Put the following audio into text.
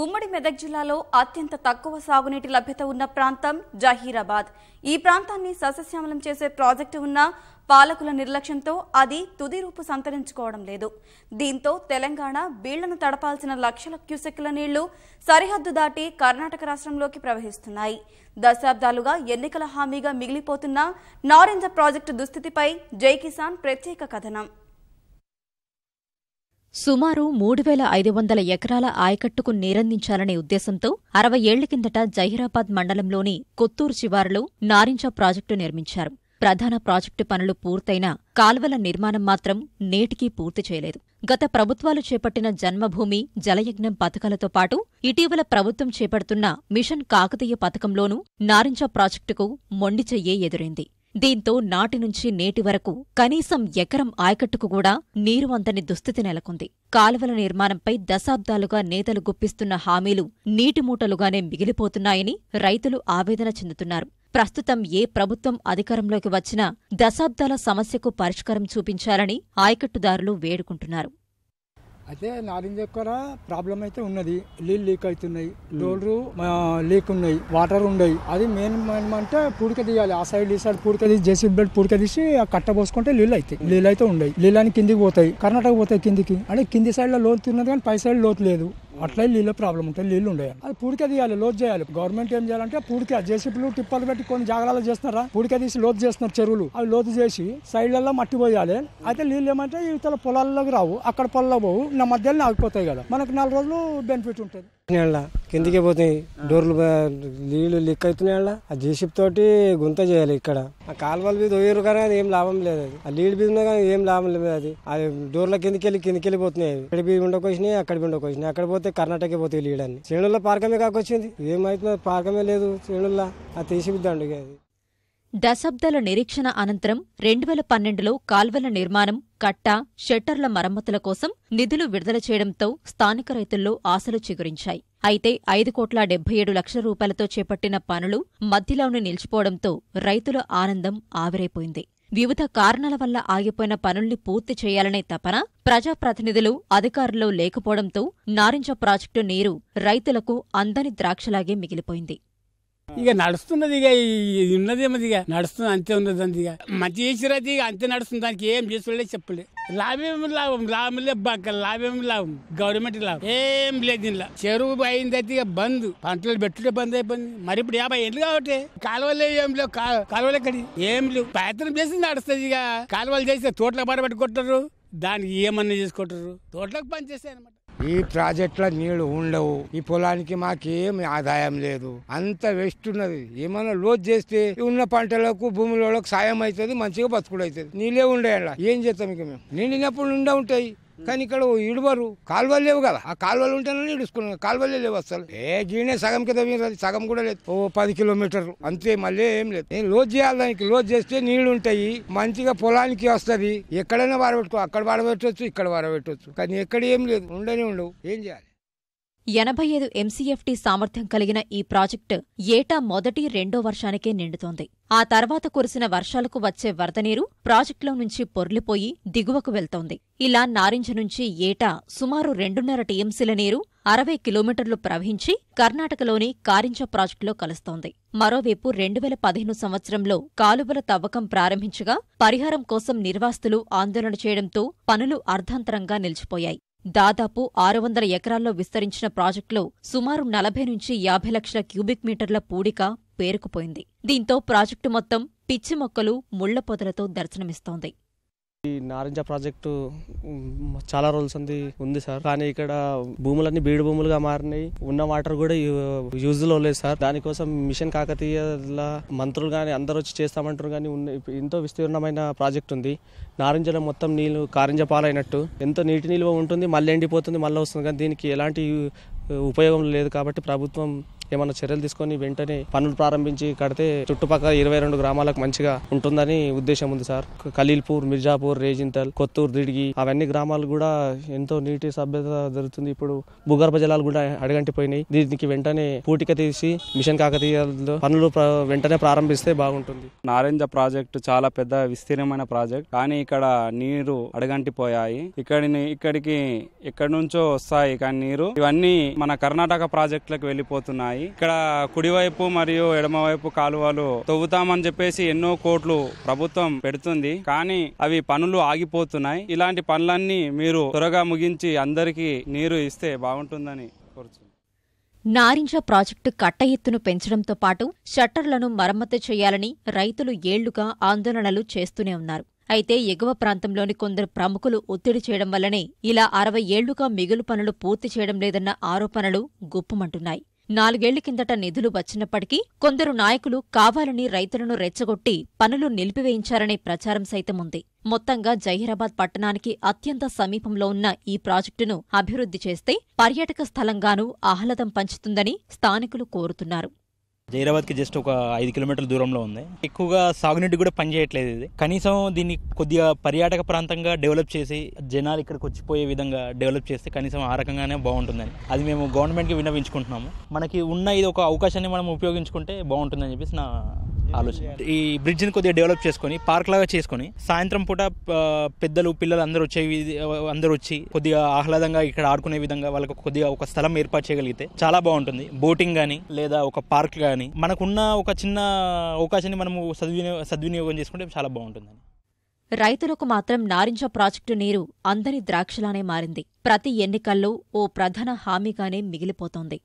ఉమ్మడి మెదక్ జిల్లాలో అత్యంత తక్కువ సాగునీటి లభ్యత ఉన్న ప్రాంతం జహీరాబాద్. ఈ ప్రాంతాన్ని సస్యశ్యామలం చేసే ప్రాజెక్టు ఉన్న పాలకుల నిర్లక్ష్యంతో అది తుది రూపు సంతరించుకోవడం లేదు. దీంతో తెలంగాణ బీళ్ళను తడపాల్సిన లక్షల క్యూసెక్కుల నీళ్ళు సరిహద్దు దాటి కర్ణాటక రాష్ట్రంలోకి ప్రవహిస్తున్నాయి. దశాబ్దాలుగా ఎన్నికల హామీగా మిగిలిపోతున్న నారింజ ప్రాజెక్టు దుస్థితిపై జై కిసాన్ ప్రత్యేక కథనం. సుమారు మూడు వేల ఐదు వందల ఎకరాల ఆయకట్టుకు నీరందించాలనే ఉద్దేశంతో అరవై ఏళ్ళ కిందట జహీరాబాద్ మండలంలోని కొత్తూరు శివారులో నారింజ ప్రాజెక్టు నిర్మించారు. ప్రధాన ప్రాజెక్టు పనులు పూర్తయిన కాల్వల నిర్మాణం మాత్రం నేటికీ పూర్తి చేయలేదు. గత ప్రభుత్వాలు చేపట్టిన జన్మభూమి జలయజ్ఞం పథకాలతో పాటు ఇటీవల ప్రభుత్వం చేపడుతున్న మిషన్ కాకతీయ పథకంలోనూ నారింజ ప్రాజెక్టుకు మొండిచెయ్యే ఎదురైంది. దీంతో నాటి నుంచి నేటి వరకు కనీసం ఎకరం ఆయకట్టుకు కూడా నీరు అందని దుస్థితి నెలకొంది. కాలువల నిర్మాణంపై దశాబ్దాలుగా నేతలు గుప్పిస్తున్న హామీలు నీటి మూటలుగానే మిగిలిపోతున్నాయని రైతులు ఆవేదన చెందుతున్నారు. ప్రస్తుతం ఏ ప్రభుత్వం అధికారంలోకి వచ్చినా దశాబ్దాల సమస్యకు పరిష్కారం చూపించాలని ఆయకట్టుదారులు వేడుకుంటున్నారు. అయితే నారింజ దగ్గర ప్రాబ్లం అయితే ఉన్నది. నీళ్ళు లీక్ అవుతున్నాయి. డోర్లు లీక్ ఉన్నాయి. వాటర్ ఉన్నాయి. అది మెయిన్ అంటే పూడిక తీయాలి. ఆ సైడ్ ఈ సైడ్ పూడిక తీసి జేసీబీ బెడ్ పూడిక తీసి ఆ కట్ట పోసుకుంటే నీళ్ళు అవుతాయి నీళ్ళు అయితే ఉన్నాయి. నీళ్ళని కిందికి పోతాయి. కర్ణాటక పోతాయి కిందికి. అంటే కింది సైడ్లో లోతున్నది కానీ పై సైడ్ లోతు లేదు. అట్లా నీళ్ళ ప్రాబ్లం ఉంటాయి నీళ్ళు ఉండే అది పూడిక తీయాలి లోతు చేయాలి. గవర్నమెంట్ ఏం చేయాలంటే పూడిక జేసీపీలు టిప్పలు పెట్టి కొన్ని జాగ్రత్తలు చేస్తున్నారా? పూడిక తీసి లోతు చేస్తున్నారు చెరువులు. అవి లోతు చేసి సైడ్లలో మట్టి పోయాలి. అయితే నీళ్ళు ఏమంటే ఇతర పొలాల్లోకి రావు అక్కడ పొలాల్లో పోవు నా మధ్యలో ఆగిపోతాయి కదా. మనకు నాలుగు రోజులు బెనిఫిట్ ఉంటుంది. కిందికి పోతాయి డోర్లు నీళ్ళు లీక్ అవుతున్నాయి ఆ జేసీబీ తోటి గుంత చేయాలి ఇక్కడ. ఆ కాలువల మీద పోయారు కానీ అది ఏం లాభం లేదు అది. ఆ నీళ్ళు మీద ఉన్నా కానీ ఏం లాభం లేదు అది. అది డోర్ల కిందికి వెళ్ళి కిందికి వెళ్ళిపోతున్నాయి. ఇక్కడ మీద ఉండకొచ్చినాయి అక్కడ మీద ఉండకొచ్చినాయి. అక్కడ పోతే కర్ణాటక పోతాయి నీళ్ళని శ్రేణుల్లో పార్కమే కాకొచ్చింది. ఏమైతుందో పార్కమే లేదు శ్రేణుల్లో. అది తీసిద్దండు అది. దశాబ్దాల నిరీక్షణ అనంతరం రెండు వేల పన్నెండులో కాల్వల నిర్మాణం కట్ట షట్టర్ల మరమ్మతుల కోసం నిధులు విడుదల చేయడంతో స్థానిక రైతుల్లో ఆశలు చిగురించాయి. అయితే ఐదు కోట్ల డెబ్బై ఏడు లక్షల రూపాయలతో చేపట్టిన పనులు మధ్యలోనే నిలిచిపోవడంతో రైతుల ఆనందం ఆవిరైపోయింది. వివిధ కారణాల వల్ల ఆగిపోయిన పనుల్ని పూర్తి చేయాలనే తపన ప్రజాప్రతినిధులు అధికారుల్లో లేకపోవడంతో నారింజ ప్రాజెక్టు నీరు రైతులకు అందని ద్రాక్షలాగే మిగిలిపోయింది. ఇక నడుస్తున్నది ఇక ఇది ఉన్నదేమో ఇక. నడుస్తుంది అంతే ఉన్నది అంది ఇక. మంచి చేసిరది ఇక అంతే నడుస్తుంది. దానికి ఏం చేసుకోలే చెప్పలే. లాభం లాభం? లాభం లేదు బాగా లాభం లాభం? గవర్నమెంట్ లాభం. ఏం లేదు దీనిలో. చెరువు అయింది అయితే ఇక బంద్. పంటలు పెట్టుడే బంద్ అయిపోయింది. మరి ఇప్పుడు యాభై ఏళ్ళు కాబట్టి కాలువలు ఏం లేవు. కాలువలు ఎక్కడి? ఏం లేవు. ప్రయత్నం చేసి నడుస్తుంది ఇక. కాలువలు చేస్తే తోటలకు పడబెట్టుకుంటారు దానికి ఏమన్నా చేసుకుంటారు. తోటలకు పని చేస్తాయి అనమాట ఈ ప్రాజెక్టులో నీళ్ళు ఉండవు. ఈ పొలానికి మాకేం ఆదాయం లేదు. అంత వేస్ట్ ఉన్నది. ఏమన్నా లోడ్ చేస్తే ఉన్న పంటలకు భూములకు సాయం అవుతుంది మంచిగా బతుకుడు అవుతుంది. నీళ్ళే ఉండే ఏం చేస్తాం ఇక మేము? నిండినప్పుడు నిండా ఉంటాయి. కానీ ఇక్కడ ఇడువరు కాలువలు లేవు కదా. ఆ కాలువలు ఉంటేనే ఇడుచుకున్నాం కాలువలే లేవు అసలు ఏ గీనే సగం కింద మీరు సగం కూడా లేదు. ఓ పది కిలోమీటర్లు. అంతే మళ్ళీ ఏం లేదు. నేను లోడ్ చేయాలి దానికి. లోడ్ చేస్తే నీళ్ళు ఉంటాయి. మంచిగా పొలానికి వస్తుంది. ఎక్కడైనా వాడబెట్టుకో. అక్కడ వాడబెట్టవచ్చు ఇక్కడ వాడబెట్టవచ్చు కానీ ఎక్కడ ఏం లేదు. ఉండనే ఉండవు. ఏం చేయాలి? ఎనభై ఐదు ఎంసీఎఫ్టీ సామర్థ్యం కలిగిన ఈ ప్రాజెక్టు ఏటా మొదటి రెండో వర్షానికే నిండుతోంది. ఆ తర్వాత కురిసిన వర్షాలకు వచ్చే వరద నీరు ప్రాజెక్టులో నుంచి పొర్లిపోయి దిగువకు వెళ్తోంది. ఇలా నారింజ నుంచి ఏటా సుమారు రెండున్నర టీఎంసీల నీరు అరవై కిలోమీటర్లు ప్రవహించి కర్ణాటకలోని కారింజ ప్రాజెక్టులో కలుస్తోంది. మరోవైపు రెండు వేల పదిహేను సంవత్సరంలో కాలువల తవ్వకం ప్రారంభించగా పరిహారం కోసం నిర్వాస్తులు ఆందోళన చేయడంతో పనులు అర్ధాంతరంగా నిలిచిపోయాయి. దాదాపు ఆరు వందల ఎకరాల్లో విస్తరించిన ప్రాజెక్టులో సుమారు నలభై నుంచి యాభై లక్షల క్యూబిక్ మీటర్ల పూడిక పేరుకుపోయింది. దీంతో ప్రాజెక్టు మొత్తం పిచ్చి మొక్కలు ముళ్ళ పొదలతో దర్శనమిస్తోంది. ఈ నారింజ ప్రాజెక్టు చాలా రోజుల ఉంది ఉంది సార్. కానీ ఇక్కడ భూములన్నీ బీడు భూములుగా మారినాయి. ఉన్న వాటర్ కూడా యూజ్లో లేదు సార్. దానికోసం మిషన్ కాకతీయ మంత్రులు కానీ అందరూ వచ్చి చేస్తామంటారు కానీ ఉన్న ఎంతో విస్తీర్ణమైన ప్రాజెక్ట్ ఉంది. నారింజలో మొత్తం నీళ్ళు కారింజ పాలైనట్టు. ఎంతో నీటి నిల్వ ఉంటుంది మళ్ళీ ఎండిపోతుంది మళ్ళీ వస్తుంది. కానీ దీనికి ఎలాంటి ఉపయోగం లేదు కాబట్టి ప్రభుత్వం ఏమైనా చర్యలు తీసుకొని వెంటనే పనులు ప్రారంభించి కడితే చుట్టుపక్కల ఇరవై రెండు గ్రామాలకు మంచిగా ఉంటుందని ఉద్దేశం ఉంది సార్. ఖలీల్పూర్ మిర్జాపూర్ రేజింతల్ కొత్తూరు దిడిగి అవన్నీ గ్రామాలు కూడా ఎంతో నీటి సభ్యత జరుగుతుంది ఇప్పుడు భూగర్భ జలాలు కూడా అడగంటిపోయినాయి. దీనికి వెంటనే పూటిక తీసి మిషన్ కాకతీయలో పనులు వెంటనే ప్రారంభిస్తే బాగుంటుంది. నారింజ ప్రాజెక్టు చాలా పెద్ద విస్తీర్ణమైన ప్రాజెక్ట్. కానీ ఇక్కడ నీరు అడగంటిపోయాయి. ఇక్కడిని ఇక్కడికి ఎక్కడి నుంచో వస్తాయి కానీ నీరు. ఇవన్నీ మన కర్ణాటక ప్రాజెక్టులకు వెళ్ళిపోతున్నాయి. ఇక్కడ కుడివైపు మరియు ఎడమవైపు కాలువలు తవ్వుతామని చెప్పేసి ఎన్నో కోట్లు ప్రభుత్వం పెడుతుంది. కానీ అవి పనులు ఆగిపోతున్నాయి. ఇలాంటి పనులన్నీ మీరు త్వరగా ముగించి అందరికీ నీరు ఇస్తే బాగుంటుందని కోరుతున్నాను నారింజ ప్రాజెక్టు కట్ట ఎత్తును పెంచడంతో పాటు షట్టర్లను మరమ్మతు చేయాలని రైతులు ఏళ్ళుగా ఆందోళనలు చేస్తూనే ఉన్నారు. అయితే ఎగువ ప్రాంతంలోని కొందరు ప్రముఖులు ఒత్తిడి చేయడం వల్లనే ఇలా అరవై ఏళ్ళుగా మిగులు పనులు పూర్తి చేయడం లేదన్న ఆరోపణలు గుప్పమంటున్నాయి. నాలుగేళ్ళ కిందట నిధులు వచ్చినప్పటికీ కొందరు నాయకులు కావాలని రైతులను రెచ్చగొట్టి పనులు నిలిపివేయించారనే ప్రచారం సైతం ఉంది. మొత్తంగా జహీరాబాద్ పట్టణానికి అత్యంత సమీపంలో ఉన్న ఈ ప్రాజెక్టును అభివృద్ధి చేస్తే పర్యాటక స్థలంగానూ ఆహ్లాదం పంచుతుందని స్థానికులు కోరుతున్నారు. జైరాబాద్కి జస్ట్ ఒక ఐదు కిలోమీటర్ల దూరంలో ఉంది. ఎక్కువగా సాగునీటి కూడా పనిచేయట్లేదు ఇది. కనీసం దీన్ని కొద్దిగా పర్యాటక ప్రాంతంగా డెవలప్ చేసి జనాలు ఇక్కడికి వచ్చిపోయే విధంగా డెవలప్ చేస్తే కనీసం ఆ రకంగానే బాగుంటుందని. అది మేము గవర్నమెంట్కి విన్నవించుకుంటున్నాము. మనకి ఉన్న ఇది ఒక అవకాశాన్ని మనం ఉపయోగించుకుంటే బాగుంటుందని చెప్పేసి నా ఆలోచన. ఈ బ్రిడ్జ్ని కొద్దిగా డెవలప్ చేసుకొని పార్క్ లాగా చేసుకొని సాయంత్రం పూట పెద్దలు పిల్లలు అందరూ వచ్చే అందరూ వచ్చి కొద్దిగా ఆహ్లాదంగా ఇక్కడ ఆడుకునే విధంగా వాళ్ళకి కొద్దిగా ఒక స్థలం ఏర్పాటు చేయగలిగితే చాలా బాగుంటుంది. బోటింగ్ కానీ లేదా ఒక పార్క్ కానీ మనకున్న ఒక చిన్న అవకాశాన్ని మనము సద్వినియోగ సద్వినియోగం చేసుకుంటే చాలా బాగుంటుంది రైతులకు మాత్రం నారింజ ప్రాజెక్టు నీరు అందని ద్రాక్షలానే మారింది. ప్రతి ఎన్నికల్లో ఓ ప్రధాన హామీగానే మిగిలిపోతోంది.